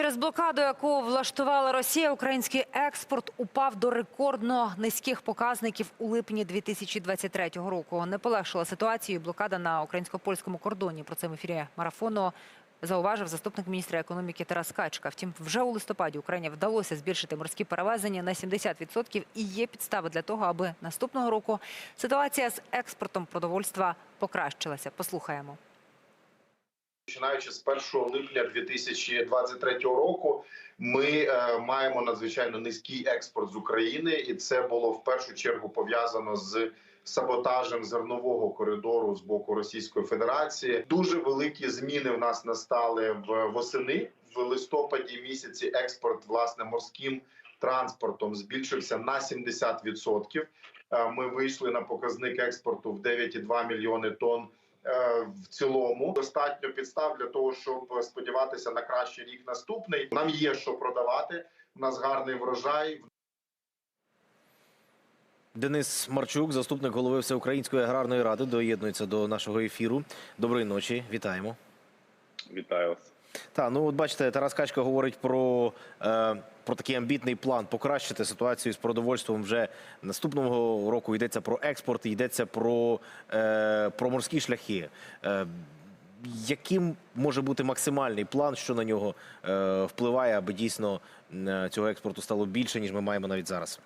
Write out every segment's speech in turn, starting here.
Через блокаду, яку влаштувала Росія, український експорт упав до рекордно низьких показників у липні 2023 року. Не полегшила ситуацію блокада на українсько-польському кордоні. Про це в ефірі марафону зауважив заступник міністра економіки Тарас Качка. Втім, вже у листопаді Україні вдалося збільшити морські перевезення на 70% і є підстави для того, аби наступного року ситуація з експортом продовольства покращилася. Послухаємо. Починаючи з 1 липня 2023 року, ми е, маємо надзвичайно низький експорт з України, і це було в першу чергу пов'язано з саботажем зернового коридору з боку Російської Федерації. Дуже великі зміни в нас настали в восени в листопаді місяці. Експорт власне морським транспортом збільшився на 70%. Е, Ми вийшли на показник експорту в 9,2 мільйони тонн в цілому достатньо підстав для того, щоб сподіватися на кращий рік наступний. Нам є що продавати. У нас гарний врожай. Денис Марчук, заступник голови Всеукраїнської аграрної ради, доєднується до нашого ефіру. Доброї ночі, вітаємо. Вітаю вас. Та ну от бачите, Тарас Качка говорить про, е, про такий амбітний план покращити ситуацію з продовольством вже наступного року. Йдеться про експорт, йдеться про, е, про морські шляхи. Е, яким може бути максимальний план, що на нього е, впливає, аби дійсно е, цього експорту стало більше, ніж ми маємо навіть зараз?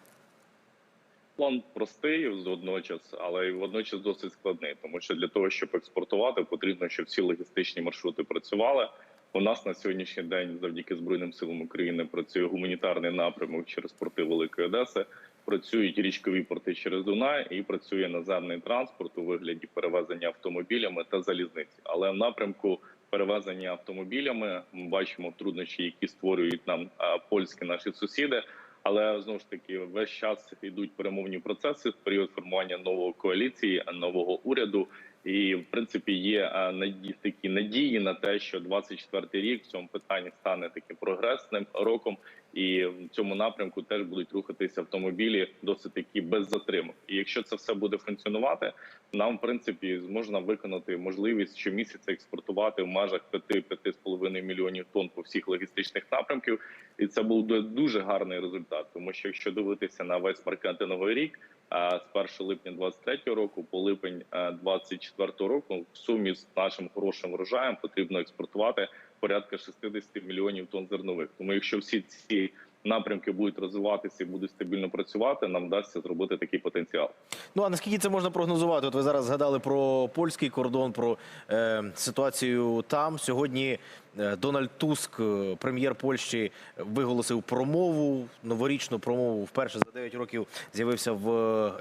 План простий водночас, але й водночас досить складний, тому що для того, щоб експортувати, потрібно, щоб всі логістичні маршрути працювали. У нас на сьогоднішній день, завдяки Збройним силам України, працює гуманітарний напрямок через порти Великої Одеси. Працюють річкові порти через Дунай і працює наземний транспорт у вигляді перевезення автомобілями та залізниці. Але в напрямку перевезення автомобілями ми бачимо труднощі, які створюють нам польські наші сусіди. Але знову ж таки весь час йдуть перемовні процеси в період формування нової коаліції, нового уряду. І в принципі є наді такі надії на те, що 24-й рік в цьому питанні стане таким прогресним роком, і в цьому напрямку теж будуть рухатися автомобілі досить такі без затримок. І якщо це все буде функціонувати, нам в принципі можна виконати можливість щомісяця експортувати в межах 5-5,5 мільйонів тонн по всіх логістичних напрямків. І це був ду- дуже гарний результат, тому що якщо дивитися на весь маркетинговий рік. а, З 1 липня 23 року по липень 24 року в сумі з нашим хорошим врожаєм потрібно експортувати порядка 60 мільйонів тонн зернових. Тому якщо всі ці напрямки будуть розвиватися і будуть стабільно працювати, нам вдасться зробити такий потенціал. Ну а наскільки це можна прогнозувати? От ви зараз згадали про польський кордон, про е, ситуацію там. Сьогодні Дональд Туск, е, прем'єр Польщі, виголосив промову, новорічну промову. Вперше за 9 років з'явився в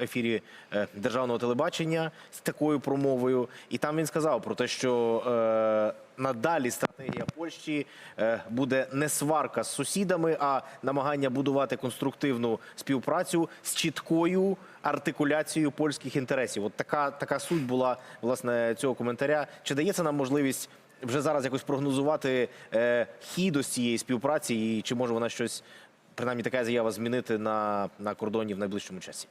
ефірі е, державного телебачення з такою промовою. І там він сказав про те, що е, надалі стратегія Польщі е, буде не сварка з сусідами, а намагання будувати конструктивну співпрацю з чіткою артикуляцією польських інтересів. От така суть була власне цього коментаря. Чи дається нам можливість вже зараз якось прогнозувати е, хід ось цієї співпраці, і чи може вона щось, принаймні така заява змінити на, на кордоні в найближчому часі?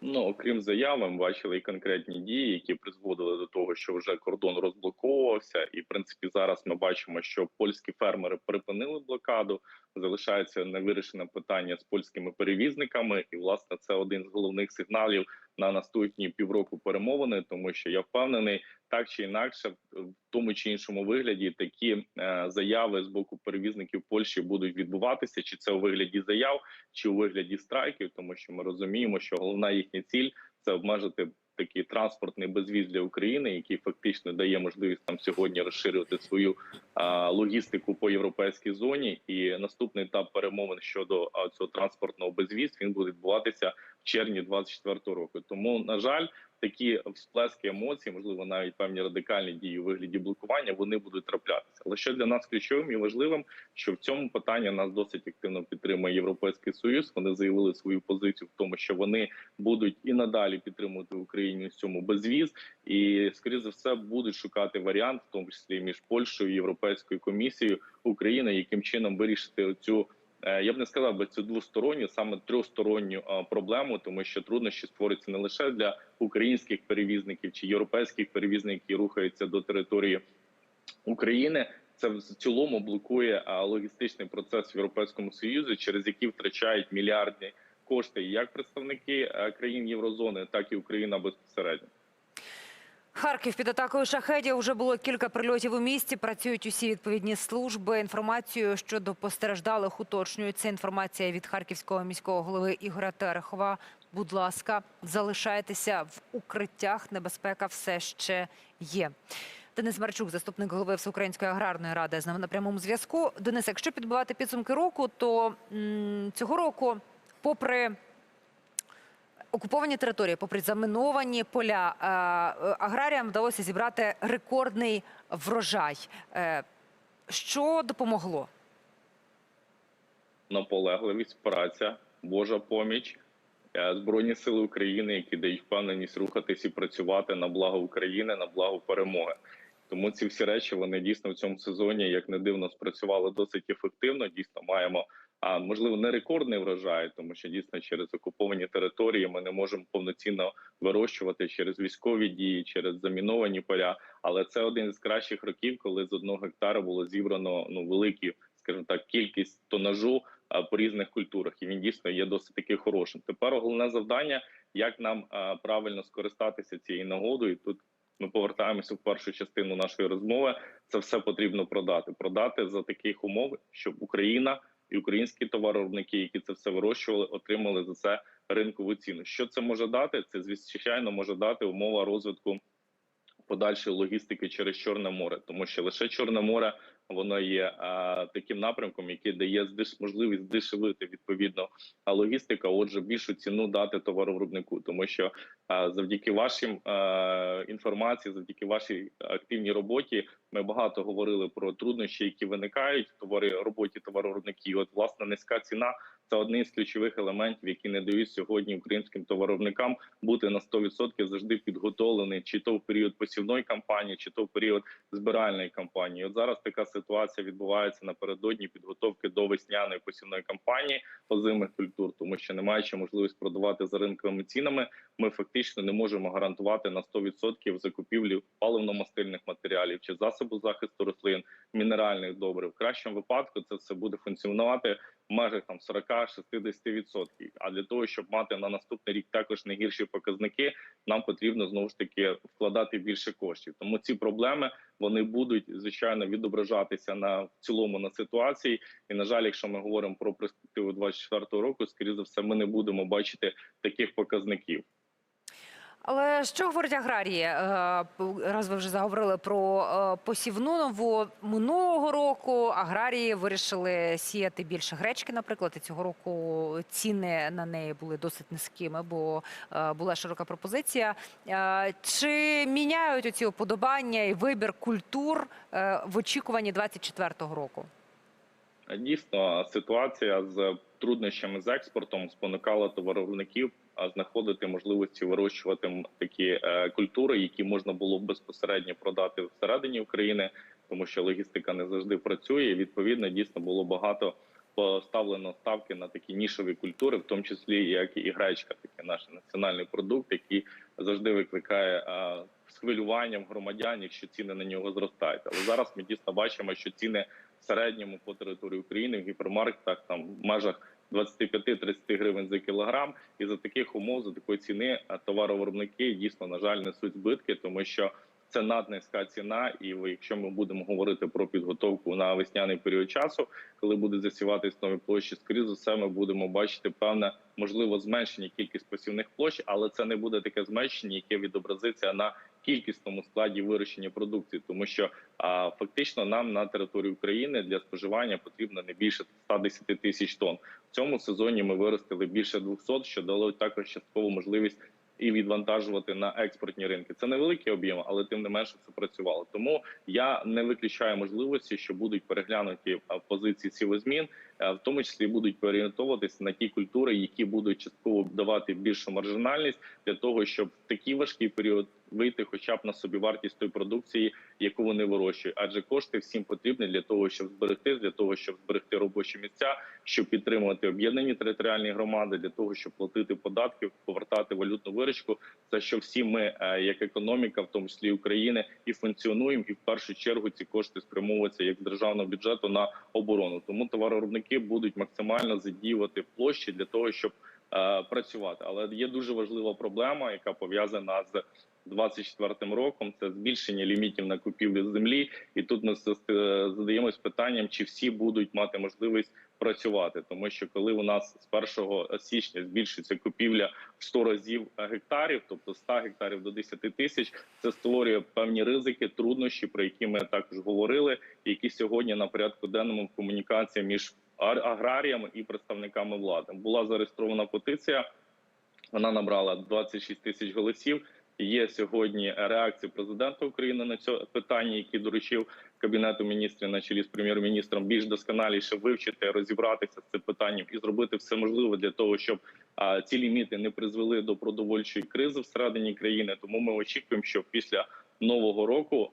Ну окрім заяви, ми бачили і конкретні дії, які призводили до того, що вже кордон розблоковувався, і в принципі зараз ми бачимо, що польські фермери припинили блокаду. Залишається невирішене питання з польськими перевізниками, і власне це один з головних сигналів на наступні півроку перемовини, тому що я впевнений, так чи інакше, в тому чи іншому вигляді такі е, заяви з боку перевізників Польщі будуть відбуватися, чи це у вигляді заяв, чи у вигляді страйків, тому що ми розуміємо, що головна їхня ціль це обмежити такий транспортний безвіз для України, який фактично дає можливість нам сьогодні розширювати свою логістику по європейській зоні. І наступний етап перемовин щодо цього транспортного безвіз він буде відбуватися в червні 24 року. Тому на жаль. Такі всплески емоцій, можливо, навіть певні радикальні дії у вигляді блокування, вони будуть траплятися. Але що для нас ключовим і важливим, що в цьому питанні нас досить активно підтримує Європейський Союз. Вони заявили свою позицію в тому, що вони будуть і надалі підтримувати Україну в цьому безвіз, і скоріше за все будуть шукати варіант, в тому числі між Польщею і Європейською комісією України, яким чином вирішити цю. Е, Я б не сказав би цю двосторонню, саме трьохсторонню е, проблему, тому що труднощі створюються не лише для українських перевізників чи європейських перевізників, які рухаються до території України. це в цілому блокує логістичний процес в Європейському Союзі, через який втрачають мільярдні кошти як представники е, країн Єврозони, так і Україна безпосередньо. Харків під атакою шахедів вже було кілька прильотів у місті. Працюють усі відповідні служби. Інформацію щодо постраждалих уточнюється. Інформація від харківського міського голови Ігоря Терехова. Будь ласка, залишайтеся в укриттях. Небезпека все ще є. Денис Марчук, заступник голови Всеукраїнської аграрної ради, з нами на прямому зв'язку. Денис, якщо підбивати підсумки року, то м, цього року, попри окуповані території, попри заміновані поля, е, е, аграріям вдалося зібрати рекордний врожай. Е, Що допомогло? наполегливість, праця, Божа поміч, Збройні сили України, які дають впевненість рухатись і працювати на благо України, на благо перемоги. Тому ці всі речі вони дійсно в цьому сезоні, як не дивно, спрацювали досить ефективно. Дійсно, маємо а можливо не рекордний врожай, тому що дійсно через окуповані території ми не можемо повноцінно вирощувати через військові дії, через заміновані поля. Але це один з кращих років, коли з одного гектара було зібрано ну великі, скажімо так, кількість тонажу по різних культурах, і він дійсно є досить таки хорошим. Тепер головне завдання, як нам правильно скористатися цією нагодою. Тут ми повертаємося в першу частину нашої розмови. Це все потрібно продати. Продати за таких умов, щоб Україна і українські товаровиробники, які це все вирощували, отримали за це ринкову ціну. Що це може дати? Це звичайно може дати умова розвитку подальшої логістики через Чорне море, тому що лише Чорне море воно є а, таким напрямком, який дає здеш можливість здешевити відповідно а, логістика. Отже, більшу ціну дати товаровиробнику, тому що а, завдяки вашим а, інформації, завдяки вашій активній роботі, ми багато говорили про труднощі, які виникають товари роботі товаровиробників. От власне низька ціна це один з ключових елементів, які не дають сьогодні українським товаровиробникам бути на 100% завжди підготовлений, чи то в період посівної кампанії, чи то в період збиральної кампанії. От зараз така ситуація відбувається напередодні підготовки до весняної посівної кампанії озимих культур, тому що не маючи можливість продавати за ринковими цінами, ми фактично не можемо гарантувати на 100% закупівлі паливно-мастильних матеріалів чи засобу захисту рослин, мінеральних добрив. В кращому випадку це все буде функціонувати в межах там 40-60%. А для того, щоб мати на наступний рік також не гірші показники, нам потрібно знову ж таки вкладати більше коштів. Тому ці проблеми вони будуть звичайно відображатися на в цілому на ситуації. І на жаль, якщо ми говоримо про перспективу 24 року, скоріше за все, ми не будемо бачити таких показників. Але що говорять аграрії? Е, Раз ви вже заговорили про е, посівну нову минулого року. Аграрії вирішили сіяти більше гречки, наприклад. І цього року ціни на неї були досить низькими, бо е, була широка пропозиція. Чи міняють оці уподобання і вибір культур в очікуванні 24-го року? Дійсно, ситуація з труднощами з експортом спонукала товаровиробників знаходити можливості вирощувати такі е, культури, які можна було безпосередньо продати всередині України, тому що логістика не завжди працює. Відповідно, дійсно було багато поставлено ставки на такі нішові культури, в тому числі як і гречка, такий наш національний продукт, який завжди викликає з хвилюванням громадян, якщо ціни на нього зростають. Але зараз ми дійсно бачимо, що ціни в середньому по території України в гіпермаркетах там в межах 25-30 гривень за кілограм, і за таких умов, за такої ціни товаровиробники дійсно на жаль несуть збитки, тому що це наднизька ціна. І якщо ми будемо говорити про підготовку на весняний період часу, коли буде засіватись нові площі, скоріше за все, ми будемо бачити певне можливо зменшення кількість посівних площ, але це не буде таке зменшення, яке відобразиться на кількісному складі вирощення продукції, тому що а, фактично нам на території України для споживання потрібно не більше 110 тисяч тонн. В цьому сезоні ми виростили більше 200, що дало також часткову можливість і відвантажувати на експортні ринки. Це невеликий об'єм, але тим не менше це працювало. Тому я не виключаю можливості, що будуть переглянуті позиції сівозмін, в тому числі будуть переорієнтовуватися на ті культури, які будуть частково давати більшу маржинальність для того, щоб в такий важкий період вийти, хоча б на собі вартість тої продукції, яку вони вирощують. Адже кошти всім потрібні для того, щоб зберегти, для того, щоб зберегти робочі місця, щоб підтримувати об'єднані територіальні громади, для того, щоб платити податки, повертати валютну виручку. За що всі ми, е, як економіка, в тому числі України, і функціонуємо, і в першу чергу ці кошти спрямовуються як з державного бюджету на оборону. Тому товаровиробники будуть максимально задіювати площі для того, щоб е, працювати. Але є дуже важлива проблема, яка пов'язана з 24 роком. Це збільшення лімітів на купівлю землі. І тут ми е, задаємось питанням, чи всі будуть мати можливість працювати, тому що коли у нас з 1 січня збільшиться купівля в 100 разів гектарів, тобто з 100 гектарів до 10 тисяч, це створює певні ризики, труднощі, про які ми також говорили, які сьогодні на порядку денному в комунікації між ар- аграріями і представниками влади була зареєстрована петиція. Вона набрала 26 тисяч голосів. Є сьогодні реакція президента України на це питання, який доручив кабінету міністрів на чолі з прем'єр-міністром більш досконаліше вивчити, розібратися з цим питанням і зробити все можливе для того, щоб ці ліміти не призвели до продовольчої кризи всередині країни. Тому ми очікуємо, що після нового року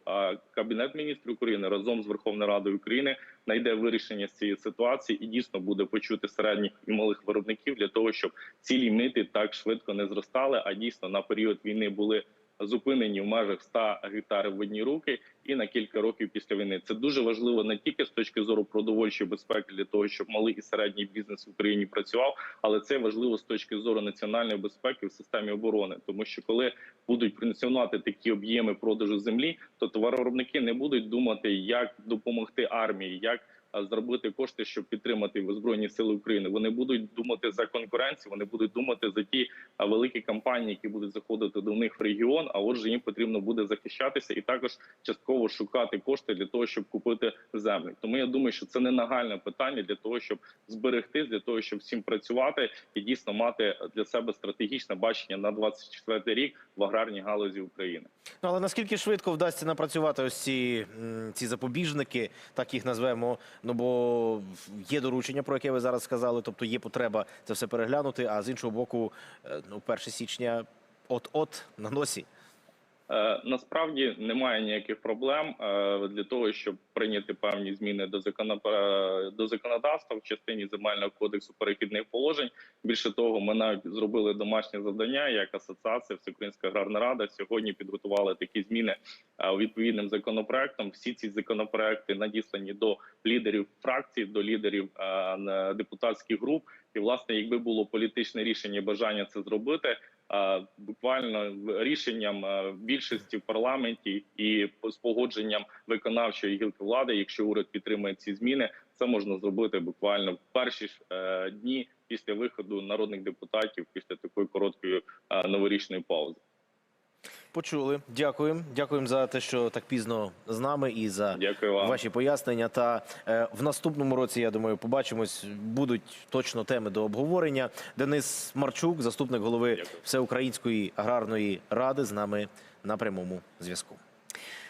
кабінет міністрів України разом з Верховною Радою України знайде вирішення з цієї ситуації і дійсно буде почути середніх і малих виробників для того, щоб ці ліміти так швидко не зростали, а дійсно на період війни були зупинені в межах 100 гектарів в одні руки і на кілька років після війни. Це дуже важливо не тільки з точки зору продовольчої безпеки для того, щоб малий і середній бізнес в Україні працював, але це важливо з точки зору національної безпеки в системі оборони, тому що коли будуть функціонувати такі об'єми продажу землі, то товаровиробники не будуть думати, як допомогти армії, як зробити кошти, щоб підтримати збройні сили України. Вони будуть думати за конкуренцію, вони будуть думати за ті великі компанії, які будуть заходити до них в регіон. А отже, їм потрібно буде захищатися і також частково шукати кошти для того, щоб купити землю. Тому я думаю, що це не нагальне питання для того, щоб зберегти, для того, щоб всім працювати і дійсно мати для себе стратегічне бачення на 24 рік в аграрній галузі України. Ну, але наскільки швидко вдасться напрацювати ось ці, ці запобіжники, так їх назвемо. Ну бо є доручення, про яке ви зараз сказали, тобто є потреба це все переглянути. А з іншого боку, е, ну 1 січня от-от на носі. Е, Насправді немає ніяких проблем е, для того, щоб прийняти певні зміни до е, до законодавства в частині земельного кодексу перехідних положень. Більше того, ми навіть зробили домашнє завдання як асоціація Всеукраїнська аграрна рада. Сьогодні підготували такі зміни відповідним законопроектом. Всі ці законопроекти надіслані до лідерів фракцій, до лідерів депутатських груп. І власне, якби було політичне рішення, бажання це зробити. Буквально рішенням більшості в парламенті і з погодженням виконавчої гілки влади, якщо уряд підтримує ці зміни, це можна зробити буквально в перші ж е, дні після виходу народних депутатів після такої короткої е, новорічної паузи. Почули. Дякуємо. Дякуємо за те, що так пізно з нами і за Дякую вам. ваші пояснення. Та е, в наступному році, я думаю, побачимось. Будуть точно теми до обговорення. Денис Марчук, заступник голови Дякую. Всеукраїнської аграрної ради, з нами на прямому зв'язку.